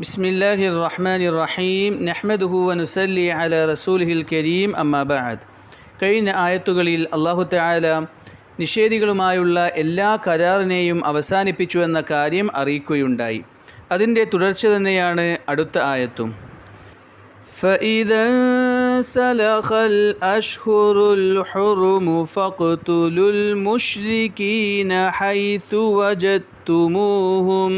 بسم الله الرحمن الرحيم نحمده ونسلي على رسوله الكريم أما بعد കഴിഞ്ഞ ആയത്തുകളിൽ അള്ളാഹു തആല നിഷേധികളുമായുള്ള എല്ലാ കരാറിനെയും അവസാനിപ്പിച്ചു എന്ന കാര്യം അറിയിക്കുകയുണ്ടായി അതിൻ്റെ തുടർച്ച തന്നെയാണ് അടുത്ത ആയത്തും فإذا سلخ الأشهر الحرم فاقتلوا المشركين حيث وجدتموهم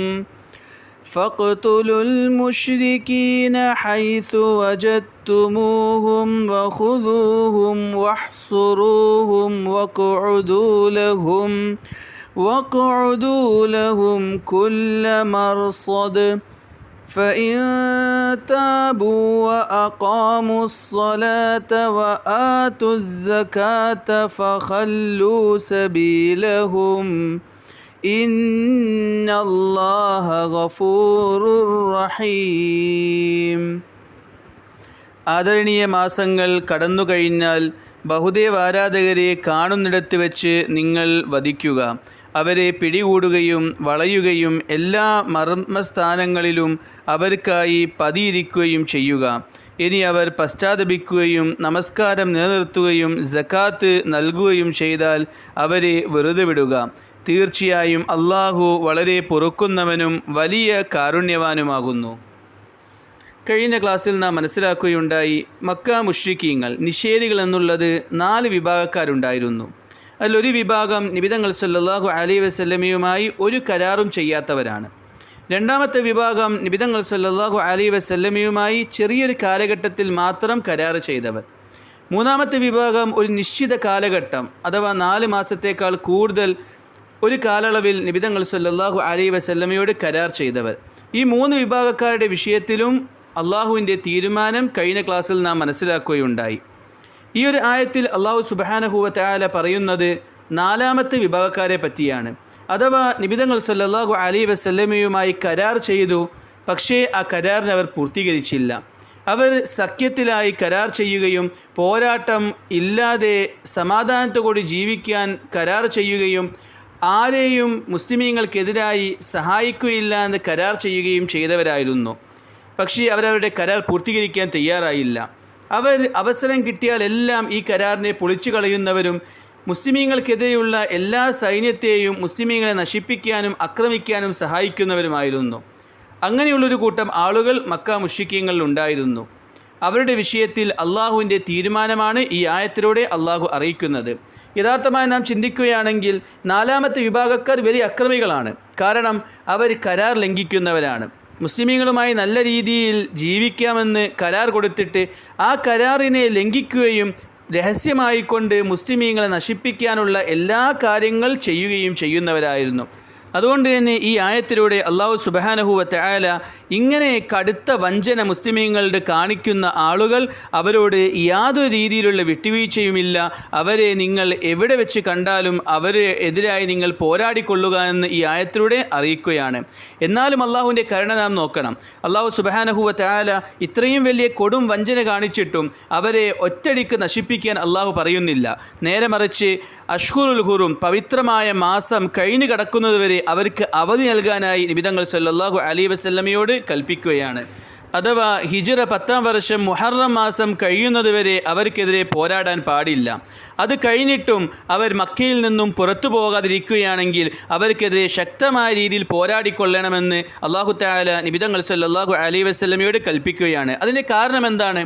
فاقتلوا المشركين حيث وجدتموهم وخذوهم واحصروهم واقعدوا لهم واقعدوا لهم كل مرصد فإن تابوا وأقاموا الصلاة وآتوا الزكاة فخلوا سبيلهم إن الله غفور رحيم ആദരണീയ മാസങ്ങൾ കടന്നു കഴിഞ്ഞാൽ ബഹുദേവ ആരാധകരെ കാണുന്നിടത്ത് വെച്ച് നിങ്ങൾ വധിക്കുക അവരെ പിടികൂടുകയും വളയുകയും എല്ലാ മർമ്മസ്ഥാനങ്ങളിലും അവർക്കായി പതിയിരിക്കുകയും ചെയ്യുക ഇനി അവർ പശ്ചാത്തപിക്കുകയും നമസ്കാരം നിലനിർത്തുകയും ജക്കാത്ത് നൽകുകയും ചെയ്താൽ അവരെ വെറുതെ വിടുക തീർച്ചയായും അള്ളാഹു വളരെ പൊറുക്കുന്നവനും വലിയ കാരുണ്യവാനുമാകുന്നു. കഴിഞ്ഞ ക്ലാസ്സിൽ നാം മനസ്സിലാക്കുകയുണ്ടായി മക്ക മുഷ്രിഖീങ്ങൾ നിഷേധികൾ എന്നുള്ളത് നാല് വിഭാഗക്കാരുണ്ടായിരുന്നു. അതിലൊരു വിഭാഗം നിബിതങ്ങൾ സല്ലാഹു അലൈഹി വസല്ലമയുമായി ഒരു കരാറും ചെയ്യാത്തവരാണ്. രണ്ടാമത്തെ വിഭാഗം നിബിതങ്ങൾ സല്ലാഹു അലൈഹി വസല്ലമയുമായി ചെറിയൊരു കാലഘട്ടത്തിൽ മാത്രം കരാർ ചെയ്തവർ. മൂന്നാമത്തെ വിഭാഗം ഒരു നിശ്ചിത കാലഘട്ടം അഥവാ നാല് മാസത്തേക്കാൾ കൂടുതൽ ഒരു കാലയളവിൽ നിബിതങ്ങൾ സല്ലാഹു അലൈഹി വസല്ലമയോട് കരാർ ചെയ്തവർ. ഈ മൂന്ന് വിഭാഗക്കാരുടെ വിഷയത്തിലും അള്ളാഹുവിന്റെ തീരുമാനം കഴിഞ്ഞ ക്ലാസ്സിൽ നാം മനസ്സിലാക്കുകയുണ്ടായി. ഈ ഒരു ആയത്തിൽ അള്ളാഹു സുബാനഹുവത്തായാല തയാല പറയുന്നത് നാലാമത്തെ വിഭാഗക്കാരെ പറ്റിയാണ്. അഥവാ നിബിതങ്ങൾ സല്ലാഹു അലൈ വസല്ലമയുമായി കരാർ ചെയ്തു പക്ഷേ ആ കരാറിനെ അവർ പൂർത്തീകരിച്ചില്ല. അവർ സഖ്യത്തിലായി കരാർ ചെയ്യുകയും പോരാട്ടം ഇല്ലാതെ സമാധാനത്തോടെ ജീവിക്കാൻ കരാർ ചെയ്യുകയും ആരെയും മുസ്ലിമീങ്ങൾക്കെതിരായി സഹായിക്കുകയില്ല എന്ന് കരാർ ചെയ്യുകയും ചെയ്തവരായിരുന്നു. പക്ഷേ അവരവരുടെ കരാർ പൂർത്തീകരിക്കാൻ തയ്യാറായില്ല. അവർ അവസരം കിട്ടിയാൽ എല്ലാം ഈ കരാറിനെ പൊളിച്ചു കളയുന്നവരും മുസ്ലിമീങ്ങൾക്കെതിരെയുള്ള എല്ലാ സൈന്യത്തെയും മുസ്ലിമീങ്ങളെ നശിപ്പിക്കാനും ആക്രമിക്കാനും സഹായിക്കുന്നവരുമായിരുന്നു. അങ്ങനെയുള്ളൊരു കൂട്ടം ആളുകൾ മക്ക മുഷിക്കങ്ങളിൽ ഉണ്ടായിരുന്നു. അവരുടെ വിഷയത്തിൽ അള്ളാഹുവിന്റെ തീരുമാനമാണ് ഈ ആയത്തിലൂടെ അള്ളാഹു അറിയിക്കുന്നത്. യഥാർത്ഥമായി നാം ചിന്തിക്കുകയാണെങ്കിൽ നാലാമത്തെ വിഭാഗക്കാർ വലിയ അക്രമികളാണ്. കാരണം അവർ കരാർ ലംഘിക്കുന്നവരാണ്. മുസ്ലിമീങ്ങളുമായി നല്ല രീതിയിൽ ജീവിക്കാമെന്ന് കരാർ കൊടുത്തിട്ട് ആ കരാറിനെ ലംഘിക്കുകയും രഹസ്യമായിക്കൊണ്ട് മുസ്ലിമീങ്ങളെ നശിപ്പിക്കാനുള്ള എല്ലാ കാര്യങ്ങൾ ചെയ്യുകയും ചെയ്യുന്നവരായിരുന്നു. അതുകൊണ്ട് തന്നെ ഈ ആയത്തിലൂടെ അള്ളാഹു സുബഹാനഹുവത്തെ ആയാല ഇങ്ങനെ കടുത്ത വഞ്ചന മുസ്ലിമീങ്ങളുടെ കാണിക്കുന്ന ആളുകൾ അവരോട് യാതൊരു രീതിയിലുള്ള വിട്ടുവീഴ്ചയുമില്ല. അവരെ നിങ്ങൾ എവിടെ വെച്ച് കണ്ടാലും അവരെ എതിരായി നിങ്ങൾ പോരാടിക്കൊള്ളുക എന്ന് ഈ ആയത്തിലൂടെ അറിയിക്കുകയാണ്. എന്നാലും അള്ളാഹുവിന്റെ കരുണ നാം നോക്കണം. അള്ളാഹു സുബഹാനഹുവത്തെ ആയാല ഇത്രയും വലിയ കൊടും വഞ്ചന കാണിച്ചിട്ടും അവരെ ഒറ്റടിക്ക് നശിപ്പിക്കാൻ അള്ളാഹു പറയുന്നില്ല. നേരെ മറിച്ച് അഷ്ഹുറുൽ ഹുറും പവിത്രമായ മാസം കഴിഞ്ഞു കടക്കുന്നതുവരെ അവർക്ക് അവധി നൽകാനായി നിബിതങ്ങൾ സല്ലാഹു അലി വസ്ല്ലമയോട് കൽപ്പിക്കുകയാണ്. അഥവാ ഹിജിറ പത്താം വർഷം മുഹറം മാസം കഴിയുന്നതുവരെ അവർക്കെതിരെ പോരാടാൻ പാടില്ല. അത് കഴിഞ്ഞിട്ടും അവർ മക്കയിൽ നിന്നും പുറത്തു പോകാതിരിക്കുകയാണെങ്കിൽ അവർക്കെതിരെ ശക്തമായ രീതിയിൽ പോരാടിക്കൊള്ളണമെന്ന് അള്ളാഹു താല നിബിതങ്ങൾ സല്ലാഹു അലൈ വസല്ലമയോട് കൽപ്പിക്കുകയാണ്. അതിന്റെ കാരണം എന്താണ്?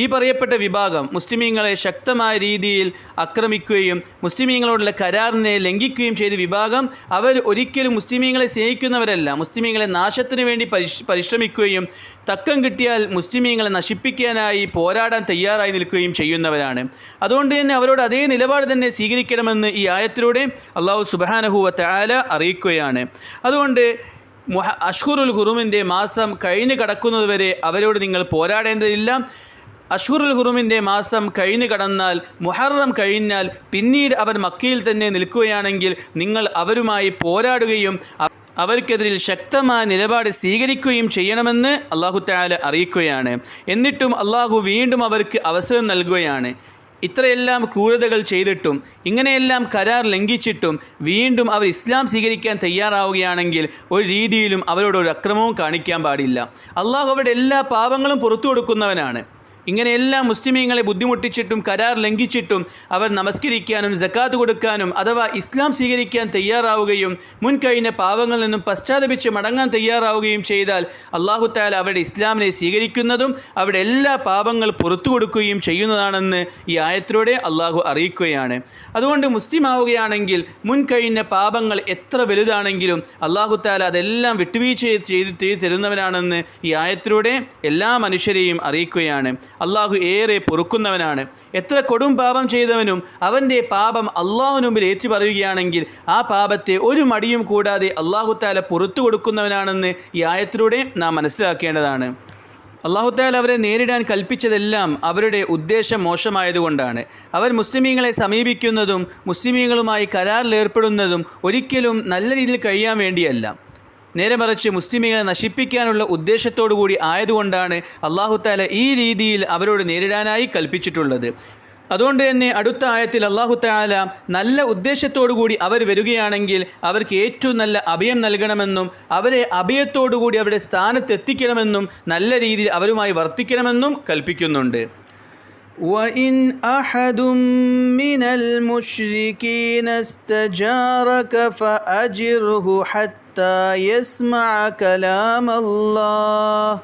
ഈ പറയപ്പെട്ട വിഭാഗം മുസ്ലിമീങ്ങളെ ശക്തമായ രീതിയിൽ ആക്രമിക്കുകയും മുസ്ലിമീങ്ങളോടുള്ള കരാറിനെ ലംഘിക്കുകയും ചെയ്ത വിഭാഗം അവർ ഒരിക്കലും മുസ്ലിമീങ്ങളെ സ്നേഹിക്കുന്നവരല്ല. മുസ്ലിമീങ്ങളെ നാശത്തിന് വേണ്ടി പരിശ്രമിക്കുകയും തക്കം കിട്ടിയാൽ മുസ്ലിമീങ്ങളെ നശിപ്പിക്കാനായി പോരാടാൻ തയ്യാറായി നിൽക്കുകയും ചെയ്യുന്നവരാണ്. അതുകൊണ്ട് തന്നെ അവരോട് അതേ നിലപാട് തന്നെ സ്വീകരിക്കണമെന്ന് ഈ ആയത്തിലൂടെ അള്ളാഹു സുബാനഹുവ തയാല അറിയിക്കുകയാണ്. അതുകൊണ്ട് അഷ്ഹുറുൽ ഹുറുമിന്റെ മാസം കഴിഞ്ഞു കടക്കുന്നതുവരെ അവരോട് നിങ്ങൾ പോരാടേണ്ടതില്ല. അഷൂറുൽ ഹുറുമിന്റെ മാസം കഴിഞ്ഞു കടന്നാൽ മുഹറം കഴിഞ്ഞാൽ പിന്നീട് അവർ മക്കയിൽ തന്നെ നിൽക്കുകയാണെങ്കിൽ നിങ്ങൾ അവരുമായി പോരാടുകയും അവർക്കെതിരിൽ ശക്തമായ നിലപാട് സ്വീകരിക്കുകയും ചെയ്യണമെന്ന് അള്ളാഹു താല അറിയിക്കുകയാണ്. എന്നിട്ടും അള്ളാഹു വീണ്ടും അവർക്ക് അവസരം നൽകുകയാണ്. ഇത്രയെല്ലാം ക്രൂരതകൾ ചെയ്തിട്ടും ഇങ്ങനെയെല്ലാം കരാർ ലംഘിച്ചിട്ടും വീണ്ടും അവർ ഇസ്ലാം സ്വീകരിക്കാൻ തയ്യാറാവുകയാണെങ്കിൽ ഒരു രീതിയിലും അവരോട് ഒരു അക്രമവും കാണിക്കാൻ പാടില്ല. അള്ളാഹു അവരുടെ എല്ലാ പാപങ്ങളും പുറത്തു കൊടുക്കുന്നവനാണ്. ഇങ്ങനെയെല്ലാം മുസ്ലിമീങ്ങളെ ബുദ്ധിമുട്ടിച്ചിട്ടും കരാർ ലംഘിച്ചിട്ടും അവർ നമസ്കരിക്കാനും ജക്കാത്ത് കൊടുക്കാനും അഥവാ ഇസ്ലാം സ്വീകരിക്കാൻ തയ്യാറാവുകയും മുൻകഴിഞ്ഞ പാവങ്ങളിൽ നിന്നും പശ്ചാത്തപിച്ച് മടങ്ങാൻ തയ്യാറാവുകയും ചെയ്താൽ അള്ളാഹു താല അവരുടെ ഇസ്ലാമിനെ സ്വീകരിക്കുന്നതും അവരുടെ എല്ലാ പാപങ്ങൾ പുറത്തു കൊടുക്കുകയും ചെയ്യുന്നതാണെന്ന് ഈ ആയത്തിലൂടെ അള്ളാഹു അറിയിക്കുകയാണ്. അതുകൊണ്ട് മുസ്ലിം ആവുകയാണെങ്കിൽ മുൻകഴിഞ്ഞ പാപങ്ങൾ എത്ര വലുതാണെങ്കിലും അള്ളാഹു താല അതെല്ലാം വിട്ടുവീഴ്ച ചെയ്ത് ചെയ്ത് ഈ ആയത്തിലൂടെ എല്ലാ മനുഷ്യരെയും അറിയിക്കുകയാണ്. അള്ളാഹു ഏറെ പൊറുക്കുന്നവനാണ്. എത്ര കൊടും പാപം ചെയ്തവനും അവന്റെ പാപം അള്ളാഹുവിന് മുമ്പിൽ ഏറ്റു പറയുകയാണെങ്കിൽ ആ പാപത്തെ ഒരു മടിയും കൂടാതെ അള്ളാഹു താല പുറത്തു കൊടുക്കുന്നവനാണെന്ന് ഈ ആയത്തിലൂടെ നാം മനസ്സിലാക്കേണ്ടതാണ്. അള്ളാഹുത്താൽ അവരെ നേരിടാൻ കൽപ്പിച്ചതെല്ലാം അവരുടെ ഉദ്ദേശം മോശമായതുകൊണ്ടാണ്. അവർ മുസ്ലിമീങ്ങളെ സമീപിക്കുന്നതും മുസ്ലിമീങ്ങളുമായി കരാറിലേർപ്പെടുന്നതും ഒരിക്കലും നല്ല രീതിയിൽ കഴിയാൻ വേണ്ടിയല്ല. നേരെ മറിച്ച് മുസ്ലിമീങ്ങളെ നശിപ്പിക്കാനുള്ള ഉദ്ദേശത്തോടു കൂടി ആയതുകൊണ്ടാണ് അള്ളാഹുത്താല ഈ രീതിയിൽ അവരോട് നേരിടാനായി കൽപ്പിച്ചിട്ടുള്ളത് അതുകൊണ്ട് തന്നെ അടുത്ത ആയത്തിൽ അള്ളാഹു താല നല്ല ഉദ്ദേശത്തോടു കൂടി അവർ വരികയാണെങ്കിൽ അവർക്ക് ഏറ്റവും നല്ല അഭയം നൽകണമെന്നും അവരെ അഭയത്തോടു കൂടി അവരുടെ സ്ഥാനത്തെത്തിക്കണമെന്നും നല്ല രീതിയിൽ അവരുമായി വർത്തിക്കണമെന്നും കൽപ്പിക്കുന്നുണ്ട് وإن أحد من المشركين استجارك فأجره حتى يسمع كلام الله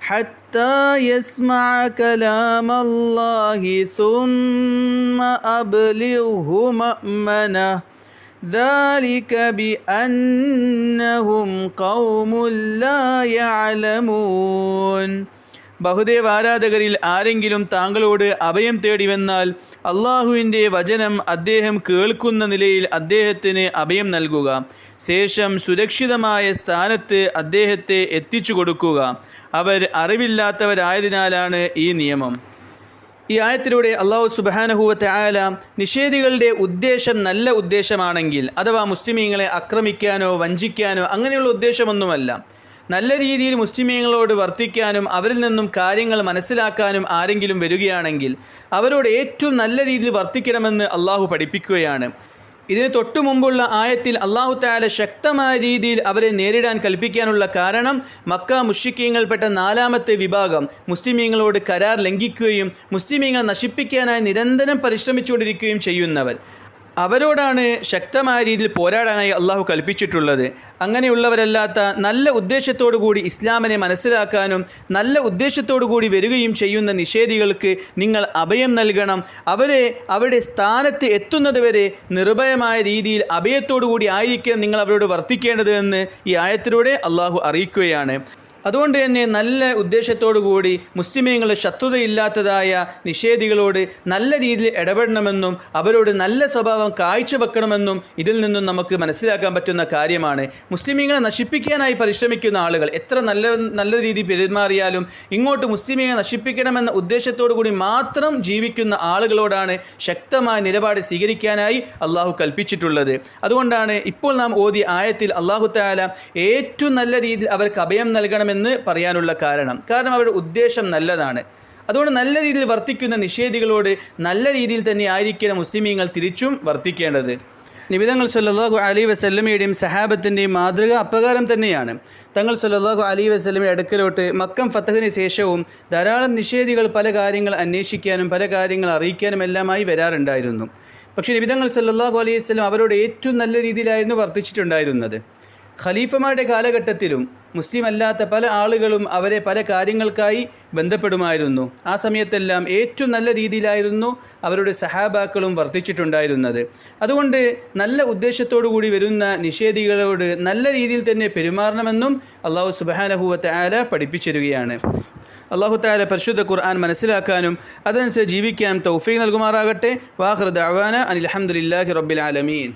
حتى يسمع كلام الله ثم أبلغه مأمنة. ذلك بأنهم قوم لا يعلمون. ബഹുദേവ് ആരാധകരിൽ ആരെങ്കിലും താങ്കളോട് അഭയം തേടി വന്നാൽ അള്ളാഹുവിന്റെ വചനം അദ്ദേഹം കേൾക്കുന്ന നിലയിൽ അദ്ദേഹത്തിന് അഭയം നൽകുക. ശേഷം സുരക്ഷിതമായ സ്ഥാനത്ത് അദ്ദേഹത്തെ എത്തിച്ചു കൊടുക്കുക. അവർ അറിവില്ലാത്തവരായതിനാലാണ് ഈ നിയമം. ഈ ആയത്തിലൂടെ അള്ളാഹു സുബാനഹുവത്തെ ആയാല നിഷേധികളുടെ ഉദ്ദേശം നല്ല ഉദ്ദേശമാണെങ്കിൽ അഥവാ മുസ്ലിമീങ്ങളെ ആക്രമിക്കാനോ വഞ്ചിക്കാനോ അങ്ങനെയുള്ള ഉദ്ദേശമൊന്നുമല്ല. നല്ല രീതിയിൽ മുസ്ലിമീങ്ങളോട് വർത്തിക്കാനും അവരിൽ നിന്നും കാര്യങ്ങൾ മനസ്സിലാക്കാനും ആരെങ്കിലും വരികയാണെങ്കിൽ അവരോട് ഏറ്റവും നല്ല രീതിയിൽ വർത്തിക്കണമെന്ന് അള്ളാഹു പഠിപ്പിക്കുകയാണ്. ഇതിന് തൊട്ടു മുമ്പുള്ള ആയത്തിൽ അള്ളാഹു താല ശക്തമായ രീതിയിൽ അവരെ നേരിടാൻ കൽപ്പിക്കാനുള്ള കാരണം മക്ക മുഷിക്കീങ്ങൾപ്പെട്ട നാലാമത്തെ വിഭാഗം മുസ്ലിമീങ്ങളോട് കരാർ ലംഘിക്കുകയും മുസ്ലിമീങ്ങൾ നശിപ്പിക്കാനായി നിരന്തരം പരിശ്രമിച്ചുകൊണ്ടിരിക്കുകയും ചെയ്യുന്നവർ. അവരോടാണ് ശക്തമായ രീതിയിൽ പോരാടാനായി അള്ളാഹു കൽപ്പിച്ചിട്ടുള്ളത്. അങ്ങനെയുള്ളവരല്ലാത്ത നല്ല ഉദ്ദേശത്തോടു കൂടി ഇസ്ലാമിനെ മനസ്സിലാക്കാനും നല്ല ഉദ്ദേശത്തോടു കൂടി വരികയും ചെയ്യുന്ന നിഷേധികൾക്ക് നിങ്ങൾ അഭയം നൽകണം. അവരെ അവരുടെ സ്ഥാനത്ത് എത്തുന്നതുവരെ നിർഭയമായ രീതിയിൽ അഭയത്തോടു കൂടി ആയിരിക്കണം നിങ്ങൾ അവരോട് വർത്തിക്കേണ്ടത് എന്ന് ഈ ആയത്തിലൂടെ അള്ളാഹു അറിയിക്കുകയാണ്. അതുകൊണ്ട് തന്നെ നല്ല ഉദ്ദേശത്തോടു കൂടി മുസ്ലിമീങ്ങളുടെ ശത്രുതയില്ലാത്തതായ നിഷേധികളോട് നല്ല രീതിയിൽ ഇടപെടണമെന്നും അവരോട് നല്ല സ്വഭാവം കാഴ്ചവെക്കണമെന്നും ഇതിൽ നിന്നും നമുക്ക് മനസ്സിലാക്കാൻ പറ്റുന്ന കാര്യമാണ്. മുസ്ലിമീങ്ങളെ നശിപ്പിക്കാനായി പരിശ്രമിക്കുന്ന ആളുകൾ എത്ര നല്ല നല്ല രീതിയിൽ പെരുമാറിയാലും ഇങ്ങോട്ട് മുസ്ലിമീങ്ങളെ നശിപ്പിക്കണമെന്ന ഉദ്ദേശത്തോടു കൂടി മാത്രം ജീവിക്കുന്ന ആളുകളോടാണ് ശക്തമായ നിലപാട് സ്വീകരിക്കാനായി അള്ളാഹു കൽപ്പിച്ചിട്ടുള്ളത്. അതുകൊണ്ടാണ് ഇപ്പോൾ നാം ഓതി ആയത്തിൽ അള്ളാഹു താല ഏറ്റവും നല്ല രീതിയിൽ അവർക്ക് അഭയം നൽകണമെന്ന് പറയാനുള്ള കാരണം. കാരണം അവരുടെ ഉദ്ദേശം നല്ലതാണ്. അതുകൊണ്ട് നല്ല രീതിയിൽ വർത്തിക്കുന്ന നിഷേധികളോട് നല്ല രീതിയിൽ തന്നെ ആയിരിക്കണം മുസ്ലിമീങ്ങൾ തിരിച്ചും വർത്തിക്കേണ്ടത്. നിബിതങ്ങൾ സല്ലാഹു അലി വസല്ലമയുടെയും സഹാബത്തിന്റെയും മാതൃക അപ്രകാരം തന്നെയാണ്. തങ്ങൾ സല്ലാഹു അലി വസല്ലമയുടെ അടുക്കലോട്ട് മക്കം ഫത്തഹിന് ശേഷവും ധാരാളം നിഷേധികൾ പല കാര്യങ്ങൾ അന്വേഷിക്കാനും പല കാര്യങ്ങൾ അറിയിക്കാനും എല്ലാമായി വരാറുണ്ടായിരുന്നു. പക്ഷേ നിബിതങ്ങൾ സല്ലാഹു അലൈഹി വസ്ലം അവരോട് ഏറ്റവും നല്ല രീതിയിലായിരുന്നു വർത്തിച്ചിട്ടുണ്ടായിരുന്നത്. ഖലീഫമാരുടെ കാലഘട്ടത്തിലും മുസ്ലിം അല്ലാത്ത പല ആളുകളും അവരെ പല കാര്യങ്ങൾക്കായി ബന്ധപ്പെടുമായിരുന്നു. ആ സമയത്തെല്ലാം ഏറ്റവും നല്ല രീതിയിലായിരുന്നു അവരുടെ സഹാബാക്കളും വർദ്ധിച്ചിട്ടുണ്ടായിരുന്നത് അതുകൊണ്ട് നല്ല ഉദ്ദേശത്തോടു കൂടി വരുന്ന നിഷേധികളോട് നല്ല രീതിയിൽ തന്നെ പെരുമാറണമെന്നും അള്ളാഹു സുബാനഹുവത്തെ ആല പഠിപ്പിച്ചിരുകയാണ്. അള്ളാഹു താല പരിശുദ്ധ ഖുർആൻ മനസ്സിലാക്കാനും അതനുസരിച്ച് ജീവിക്കാൻ തൗഫീ നൽകുമാറാകട്ടെ. വാഹൃദ് അവാന അനിൽ അഹമ്മദില്ലാഹി റബ്ബിൽ ആലമീൻ.